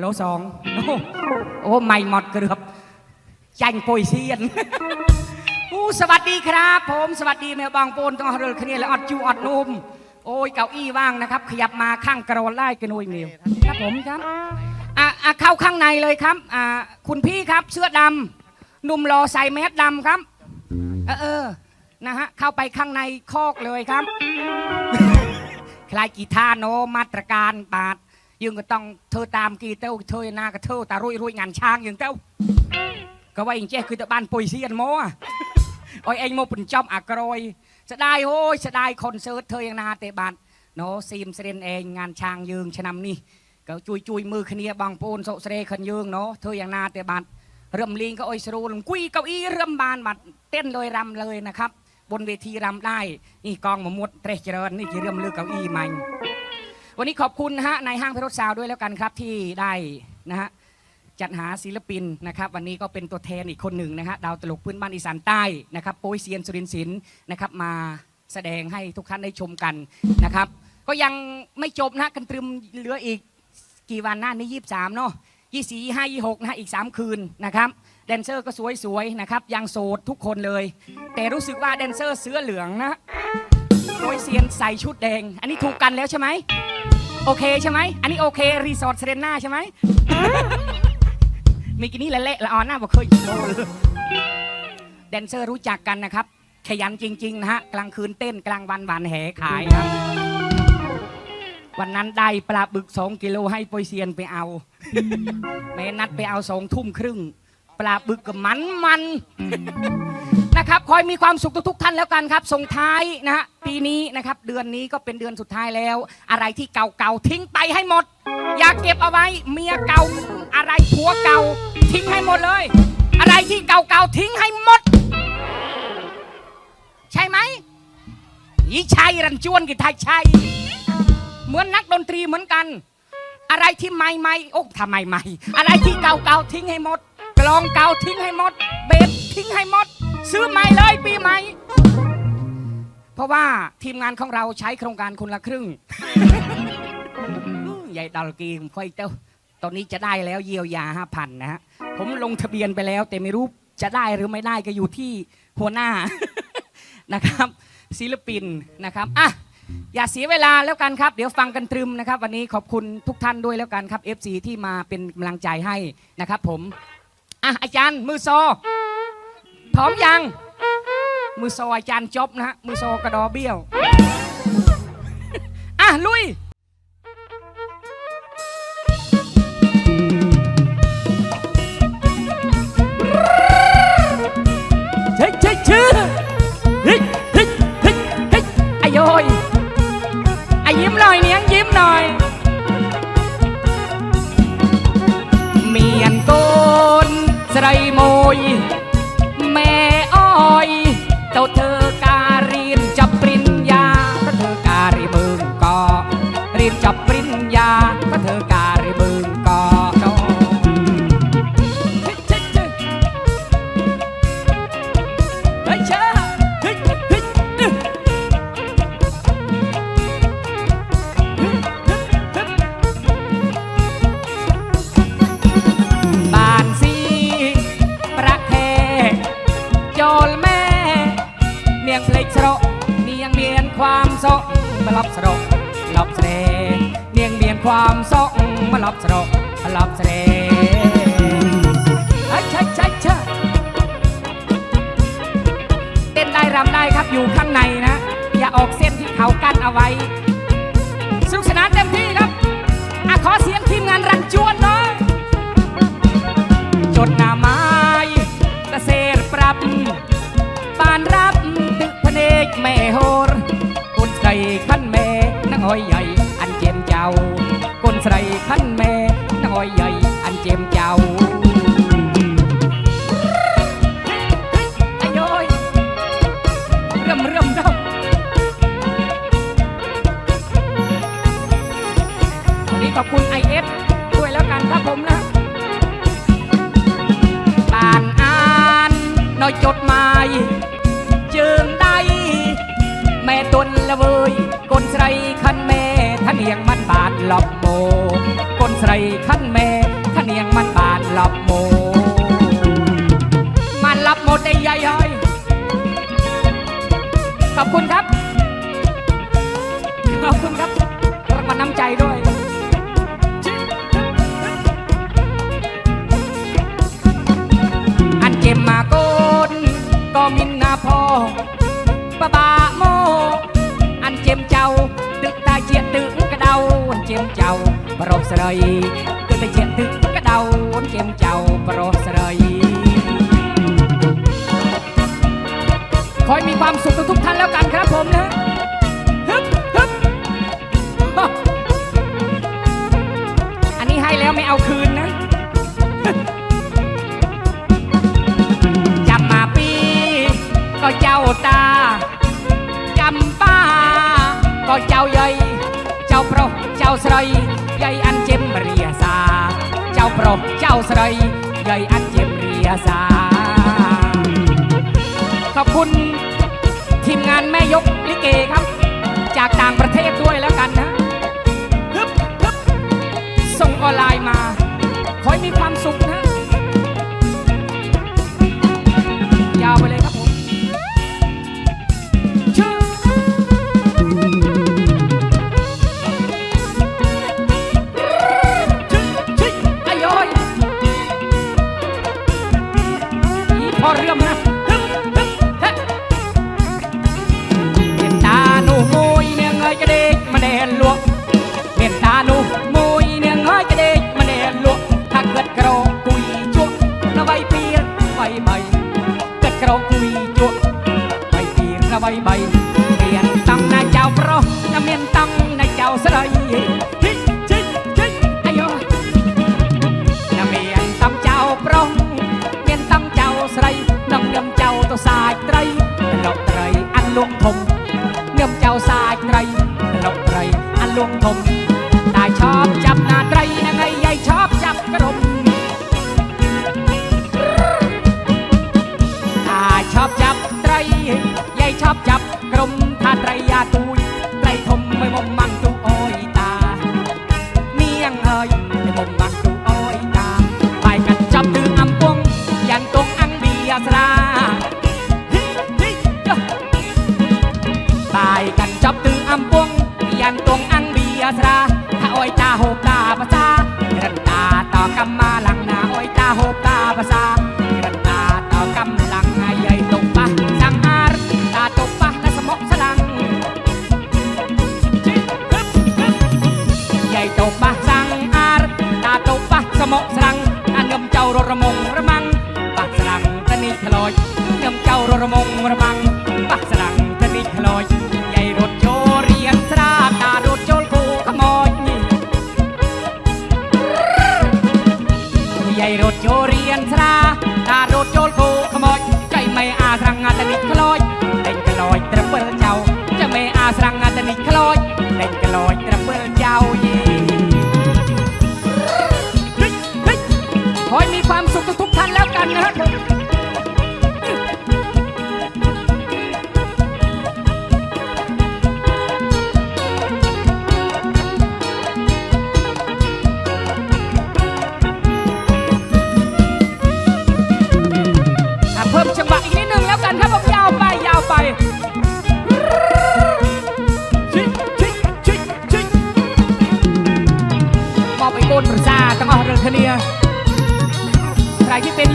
โหลสองโอ้ไม่หมดเกือบจังปุยเซียนอู้สวัสดีครับ ผมสวัสดีแมวบางโปนต้องเรือคณีและอดจูอดนุ่มโอ้ยเก้าอี้ว่างนะครับ ขยับมาข้างกระวดดไล่กันโอยเมียวครับผมครับอะเข้าข้างในเลยครับอ่าคุณพี่ครับเสื้อดำนุ่มรอใส่แมสดำครับ เออเนะฮะเข้าไปข้างในคอกเลยครับ คลายกีท่าโนมาตรการบาด ยังก็ต้องเธอตามกีเต้าเธอหน้าก็เธอตารุ่ยรุยงานช้างยังเต้าก็ว่าเองเจ้คือตะบานปุยเซียนโมอะโอ้ยเองโมปุ่นจอมอากรอยจะได้โอ้ยจะได้คนเสิร์ตเธอยังนาเตะบานโนซีมเสเรนเองงานช้างยืงชะนำนี่ก็จุยจุยมือขเนียบางปูนโซเสเรขันยืงเนาะเธอยังนาเตะบานเริ่มลิงก็โอ้ยสรูลกุยเก้าอี้เริ่มบานบัดเต้นเลยรำเลยนะครับ บนเวทีรำได้ นี่กองหมะมุดเตรเจริญนี่คือเริ่มลือเก้าอี้ใหม่ วันนี้ขอบคุณนะฮะในายห้างเพิรถซาวด้วยแล้วกันครับที่ได้นะฮะจัดหาศิลปินนะครับ วันนี้ก็เป็นตัวแทนอีกคนหนึ่งนะฮะดาวตลกพื้นบ้านอีสานใต้นะครับโป้ยเซียนสุรินทร์ศิลป์นะครับมาแสดงให้ทุกท่านได้ชมกันนะครับ ก็ยังไม่จบนะกันตรึมเหลืออีกกี่วันหน้านี้ยี่สามเนาะยี่สี่ห้ายี่หกนะฮะอีกสามคืนนะครับแดนเซอร์ก็สวยๆนะครับยังโสดทุกคนเลย แต่รู้สึกว่าแดนเซอร์เสื้อเหลืองนะโป้ยเซียนใส่ชุดแดง อันนี้ถูกกันแล้วใช่ไหม โอเคใช่ไหม อันนี้โอเค รีสอร์ทเซเรน่าใช่ไหมมีกินนี่ละเละละออนหน้าบอกเคยโดนแดนเซอร์รู้จักกันนะครับ ขยันจริง ๆ นะฮะ กลางคืนเต้นกลางวันหวานแหขายครับ วันนั้นได้ปลาบึกสองกิโลให้โปยเซียนไปเอา แม่นัดไปเอาสองทุ่มครึ่ง ปลาบึกกับมันมัน นะครับคอยมีความสุขทุกๆท่านแล้วกันครับส่งท้ายนะฮะปีนี้นะครับเดือนนี้ก็เป็นเดือนสุดท้ายแล้ว อะไรที่เก่าๆทิ้งไปให้หมด อย่าเก็บเอาไว้เมียเก่าอะไรผัวเก่า ทิ้งให้หมดเลย อะไรที่เก่าๆทิ้งให้หมด ใช่ไหมยีชัยรันจวนกิทายชัยเหมือนนักดนตรีเหมือนกัน อะไรที่ใหม่ๆโอ้ทำไมใหม่อะไรที่เก่าๆทิ้งให้หมดกลองเก่าทิ้งให้หมด เบสทิ้งให้หมด ซื้อใหม่เลยปีใหม่ เพราะว่าทีมงานของเราใช้โครงการคนละครึ่งใหญ่ดาลกีมค่อยเต้าตอนนี้จะได้แล้วเยียวยาห้าพันนะฮะ ผมลงทะเบียนไปแล้ว แต่ไม่รู้จะได้หรือไม่ได้ก็อยู่ที่หัวหน้านะครับ ศิลปินนะครับอะอย่าเสียเวลาแล้วกันครับ เดี๋ยวฟังกันตรึมนะครับ วันนี้ขอบคุณทุกท่านด้วยแล้วกันครับ FC ที่มาเป็นกำลังใจให้นะครับ ผมอะอาจารย์มือโซ พร้อมยัง มือโซอาจารย์จบนะฮะ มือโซกระดอเบี้ยว อะ ลุย ลับสระลับเสรใช่ใช่ใช่ใช่เต้นได้รำได้ครับอยู่ข้างในนะ อย่าออกเส้นที่เขากั้นเอาไว้ สุขสนานเต็มที่ครับอะขอเสียงทีมงานรันจวน นใส่ขั้นแม่น้อยใหญ่อันเจมเจ้าไอ้โยยเริ่มเริ่มเริ่มวันนี้ขอบคุณไอเอสด้วยแล้วกันครับผมนะอ่านอ่านน้อยจดหมายเจิงได้ แม่ตนละเวยกนใส่ขันแม่ท่านเอียงมันบาดหลบ ขั้นแม่ขันเนียงมันบานหลับโม มันหลับหมดไอ้ใหญ่เยขอบคุณครับ ขอให้มีความสุขทุกท่านแล้วกันครับผมนะฮึบฮึบอันนี้ให้แล้วไม่เอาคืนนะจำมาปี ก็เจ้าตาจำป้า ก็เจ้าใหญ่เจ้าโปรเจ้าสรอยใหญ่อันเจ็มเรียสา เจ้าโปรเจ้าสรอยใหญ่อันเจ็มเรียสา อบคุณทีมงานแม่ยกลิเกครับ จากต่างประเทศด้วยแล้วกันนะส่งออนไลน์มา ขอให้มีความสุข ក្លោចដេញក្លោចត្រពិលចៅយីហិចហិចហើយមានความสุขทุกท่านแล้วกันนะครับ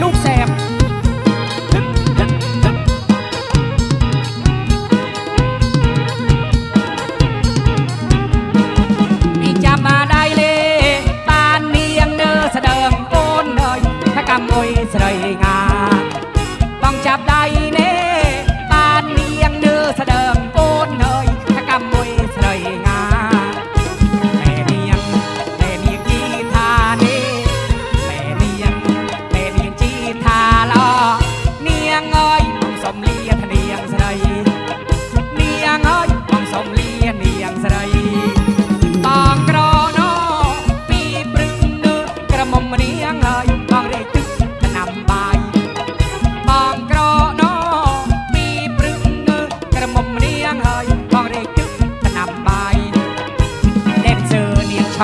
ลูกแสบพี่จับมาได้เลยตานเมียงเนอเสดิมโอนเลยถ้ากำมวยเสยงา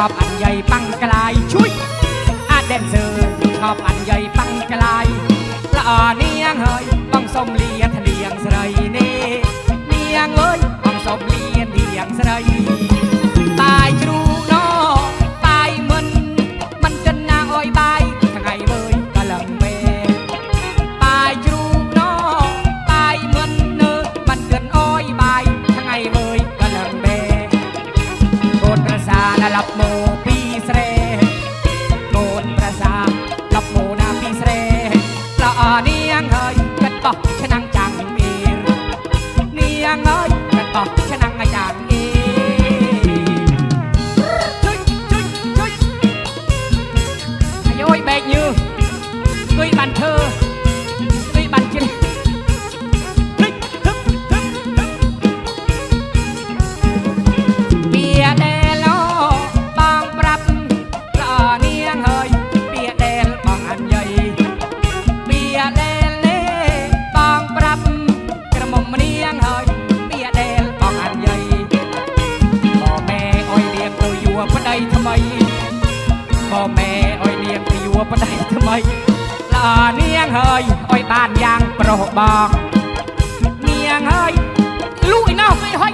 อบอันใหญ่ปังกลายชุยอาแดนเซอร์ชอบอันใหญ่ปังกลายละอ่อเนียงเฮ้ยបងសុំលៀនធៀងស្រីនេះនាងអើយបងសុំលៀនធៀងស្រី 아. พ่อแม่อ้อยเนียงที่วัวปะได้ทำไมลาเนียงเฮยอ้อยบ้านยางโปรบอกเนียงเฮยลุยน้าไปห้อย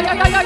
yo, yo, yo, yo, yo.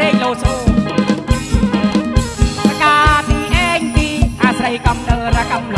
เซโลโซสกาที่เองดีอาศัยกำเนิดกำลัง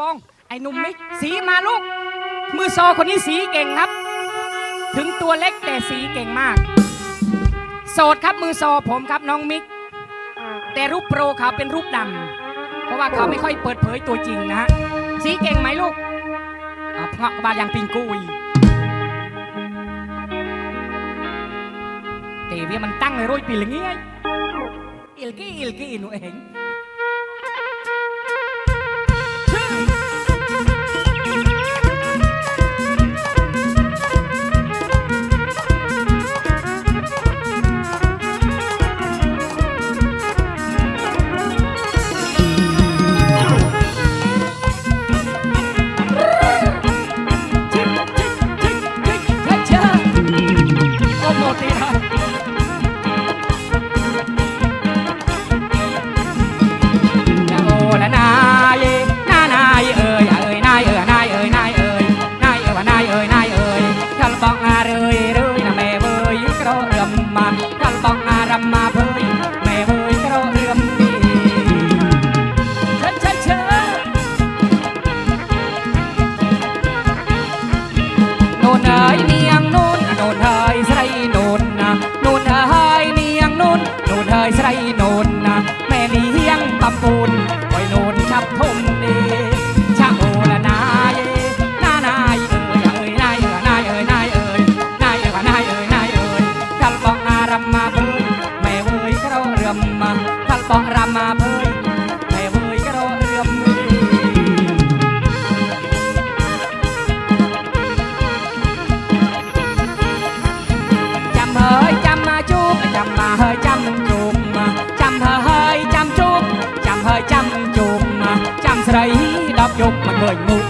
ปอง ไอ้นุ่มมิกสีมาลูก มือซอคนนี้สีเก่งครับ ถึงตัวเล็กแต่สีเก่งมาก โสดครับมือซอผมครับน้องมิก แต่รูปโปรเขาเป็นรูปดำเพราะว่าเขาไม่ค่อยเปิดเผยตัวจริงนะฮะสีเก่งไหมลูกเพงาะบาดยางปิงกุยแต่เวีมันตั้งเลยรุ่ยปีลงี้ยงอิลกี้อิลกี้หนูเอง ស្រីដាប់យកមិនឃើញមុខ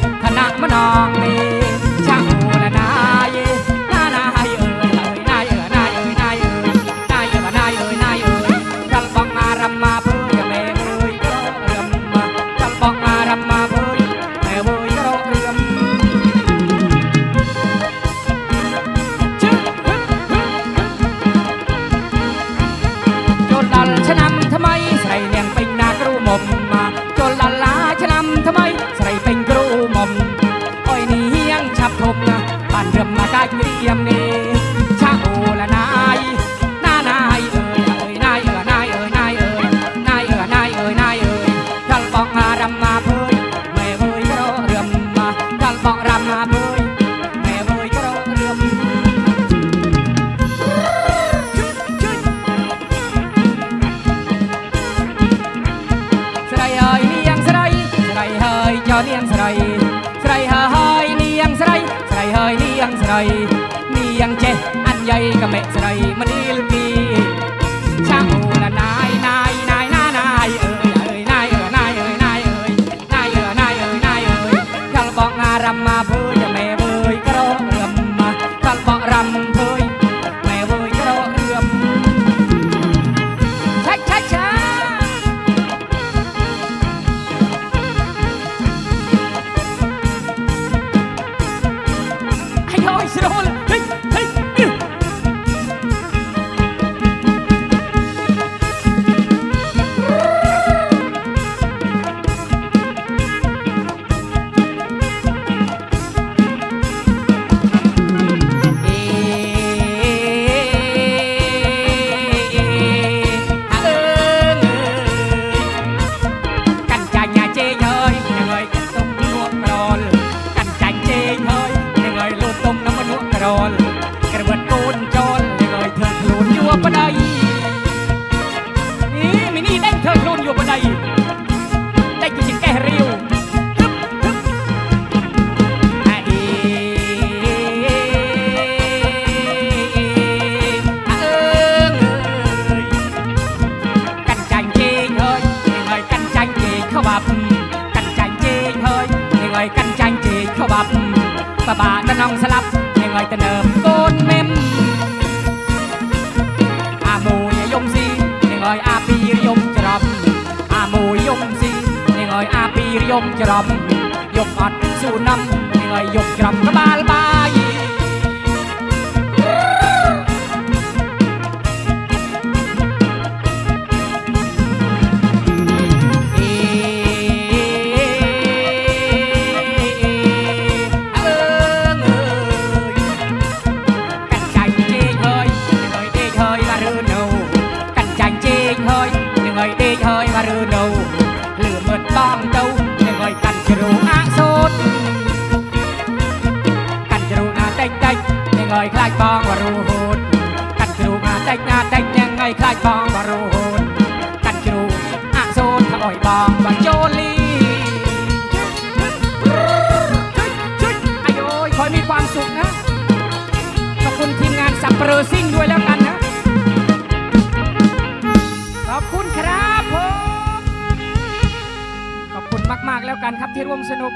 dać mi jemny ยกกรำยกอัดสู่น้ำเหนื่อยยกกรำกระบาลบา តិចតិចនឹងឲ្យខ្លាចបងបារូហូតកាន់ជ្រូកអាតិចអាតិចនឹងឲ្យខ្លាចបងបារូហូតកាន់ជ្រូកអាសូតធ្វើឲ្យបងបាចូលលី ជួយអាយយขอให้มีความสุขนะ ขอบคุณทีมงานสับเปรอซิ่งด้วยแล้วกันนะ ขอบคุณครับผม ขอบคุณมาก ๆ แล้วกันครับที่ร่วมสนุก